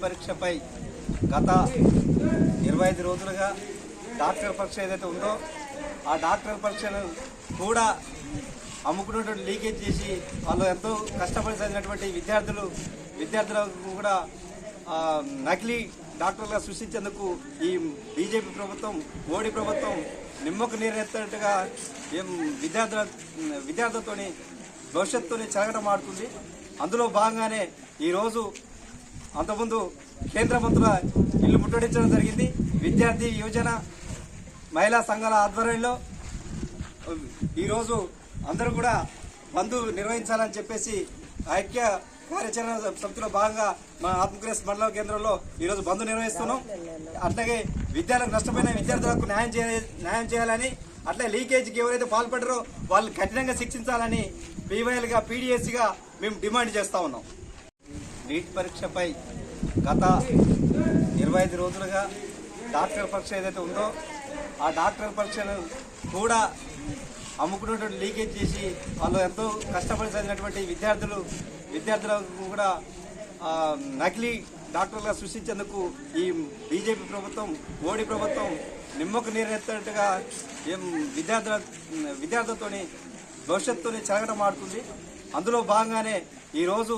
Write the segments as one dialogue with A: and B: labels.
A: పరీక్షపై గత ఇరవై ఐదు రోజులుగా డాక్టర్ పరీక్ష ఏదైతే ఉందో ఆ డాక్టర్ పరీక్షను కూడా అమ్ముకున్నటువంటి లీకేజ్ చేసి వాళ్ళు ఎంతో కష్టపడి చదివినటువంటి విద్యార్థులు విద్యార్థులకు కూడా నకిలీ డాక్టర్లుగా సృష్టించేందుకు ఈ బీజేపీ ప్రభుత్వం మోడీ ప్రభుత్వం నిమ్మకు నీరెత్తినట్టుగా ఏం విద్యార్థుల విద్యార్థులతోని భవిష్యత్తుని చెరగడం ఆడుతుంది. అందులో భాగంగానే ఈరోజు అంతకుముందు కేంద్ర మంత్రుల ఇల్లు ముట్టడించడం జరిగింది. విద్యార్థి యువజన మహిళా సంఘాల ఆధ్వర్యంలో ఈరోజు అందరూ కూడా బంధు నిర్వహించాలని చెప్పేసి ఐక్య కార్యాచరణ సమితిలో భాగంగా మన ఆత్మకృష్ మండల కేంద్రంలో ఈరోజు బంధు నిర్వహిస్తున్నాం. అట్లాగే విద్యార్థులకు నష్టపోయిన విద్యార్థులకు న్యాయం చేయ న్యాయం చేయాలని అట్లే లీకేజీకి ఎవరైతే పాల్పడరో వాళ్ళు కఠినంగా శిక్షించాలని పీవైఎల్గా పీడిఎస్గా మేము డిమాండ్ చేస్తూ ఉన్నాం. నీట్ పరీక్షపై గత ఇరవై ఐదు రోజులుగా డాక్టర్ పరీక్ష ఏదైతే ఉందో ఆ డాక్టర్ పరీక్షను కూడా అమ్ముకున్నటువంటి లీకేజ్ చేసి వాళ్ళు ఎంతో కష్టపడి చదివినటువంటి విద్యార్థులు విద్యార్థులకు కూడా నకిలీ డాక్టర్లుగా సృష్టించేందుకు ఈ బీజేపీ ప్రభుత్వం మోడీ ప్రభుత్వం నిమ్మకు నీరెత్తినట్టుగా ఏం విద్యార్థుల విద్యార్థులతోని భవిష్యత్తుని చెరగడం ఆడుతుంది. అందులో భాగంగానే ఈరోజు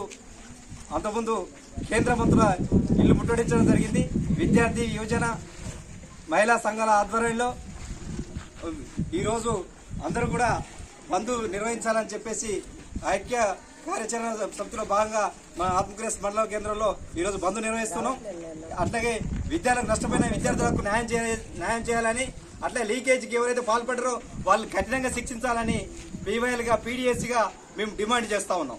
A: అంతకుముందు కేంద్ర మంత్రుల ఇల్లు ముట్టడించడం జరిగింది. విద్యార్థి యువజన మహిళా సంఘాల ఆధ్వర్యంలో. ఈరోజు అందరూ కూడా బంధు నిర్వహించాలని చెప్పేసి ఐక్య కార్యాచరణ సమితిలో భాగంగా మన ఆత్మగ్రేస్ మండల కేంద్రంలో ఈరోజు బంధు నిర్వహిస్తున్నాం. అట్లాగే విద్యార్థులకు నష్టపోయిన విద్యార్థులకు న్యాయం చేయ న్యాయం చేయాలని అట్లే లీకేజీకి ఎవరైతే పాల్పడరో వాళ్ళు కఠినంగా శిక్షించాలని పీవైఎల్గా పీడిఎస్సిగా మేము డిమాండ్ చేస్తా ఉన్నాం.